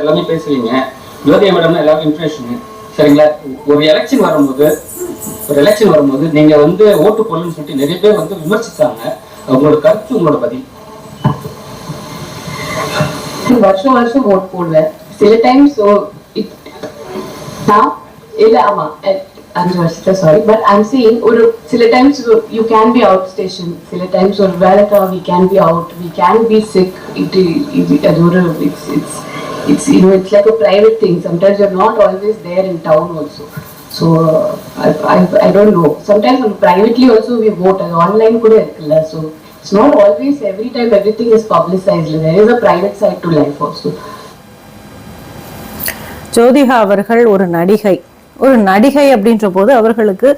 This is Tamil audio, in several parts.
எல்லாமே பேசுறீங்க. ஜோதியா மேடம் எல்லாருக்கும் இன்ஃபர்மேஷன் சரிங்களா? ஒரு எலெக்ஷன் வரும்போது ஒரு எலெக்ஷன் வரும்போது நீங்க வந்து ஓட்டு போடணும்னு சொல்லிட்டு நிறைய பேர் வந்து விமர்சிச்சாங்க. உங்களோட கருத்து உங்களோட பதில். வருஷம் வருஷம் ஓட் போடுவேன். சில டைம்ஸ் இல்ல ஆமா அஞ்சு வருஷத்துல சாரி பட் ஐம் சீயிங் ஒரு சில times you can be out station சில டைம்ஸ் ஒரு வேலைக்கா we can be out we can be sick it இது அது ஒரு it's it's it's you it's like a private thing sometimes you're not always there in town also so I don't know sometimes நம்ம ப்ரைவேட்லி ஆல்சோ வி vote அது ஆன்லைன் கூட இருக்குல்ல so it's not always every time everything is publicised there is a private side to life also Jyothika அவர்கள் ஒரு நடிகை ஒரு நடிகை அப்படின்ற போது அவர்களுக்கு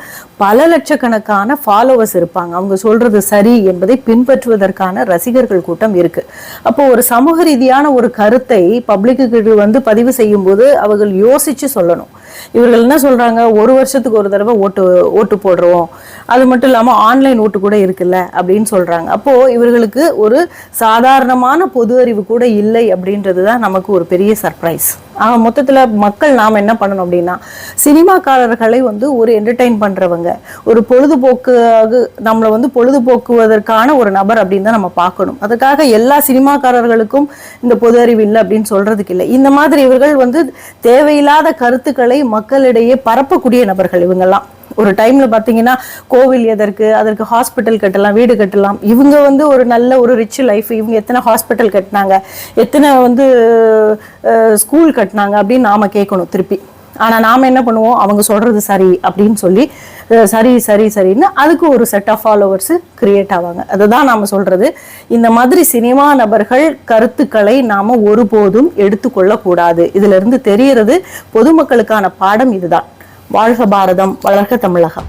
பல லட்சக்கணக்கான ஃபாலோவர்ஸ் இருப்பாங்க. அவங்க சொல்றது சரி என்பதை பின்பற்றுவதற்கான ரசிகர்கள் கூட்டம் இருக்கு. அப்போ ஒரு சமூக ரீதியான ஒரு கருத்தை பப்ளிக்கு வந்து பதிவு செய்யும் போது அவர்கள் யோசிச்சு சொல்லணும். இவர்கள் என்ன சொல்றாங்க? ஒரு வருஷத்துக்கு ஒரு தடவை ஓட்டு ஓட்டு போடுறோம். அது மட்டும் இல்லாம ஆன்லைன் ஓட்டு கூட இருக்குல்ல அப்படின்னு சொல்றாங்க. அப்போ இவர்களுக்கு ஒரு சாதாரணமான பொது அறிவு கூட இல்லை அப்படின்றது தான் நமக்கு ஒரு பெரிய சர்ப்ரைஸ் ஆக மொத்தத்துல மக்கள் நாம் என்ன பண்ணணும் அப்படின்னா சினிமாக்காரர்களை வந்து ஒரு என்டர்டைன் பண்றவங்க ஒரு பொழுதுபோக்கு நம்மளை வந்து பொழுதுபோக்குவதற்கான ஒரு நபர் அப்படின்னு தான் நம்ம பார்க்கணும். அதுக்காக எல்லா சினிமாக்காரர்களுக்கும் இந்த பொது அறிவு இல்லை அப்படின்னு சொல்றதுக்கு இல்லை. இந்த மாதிரி இவர்கள் வந்து தேவையில்லாத கருத்துக்களை மக்களிடையே பரப்பக்கூடிய நபர்கள் இவங்கெல்லாம். ஒரு டைம்ல பாத்தீங்கன்னா கோவில் எதற்கு அதற்கு ஹாஸ்பிட்டல் கட்டலாம் வீடு கட்டலாம். இவங்க வந்து ஒரு நல்ல ஒரு ரிச் லைஃப் இவங்க எத்தனை ஹாஸ்பிட்டல் கட்டினாங்க எத்தனை வந்து ஸ்கூல் கட்டினாங்க அப்படின்னு நாம கேட்கணும் திருப்பி. ஆனால் நாம் என்ன பண்ணுவோம்? அவங்க சொல்கிறது சரி அப்படின்னு சொல்லி சரி சரி சரின்னு அதுக்கு ஒரு செட் ஆஃப் ஃபாலோவர்ஸு கிரியேட் ஆவாங்க. அதுதான் நாம் சொல்கிறது இந்த மாதிரி சினிமா நபர்கள் கருத்துக்களை நாம் ஒருபோதும் எடுத்துக்கொள்ளக்கூடாது இதுல இருந்து பொதுமக்களுக்கான பாடம் இதுதான். வாழ்க பாரதம் வளர்க தமிழகம்.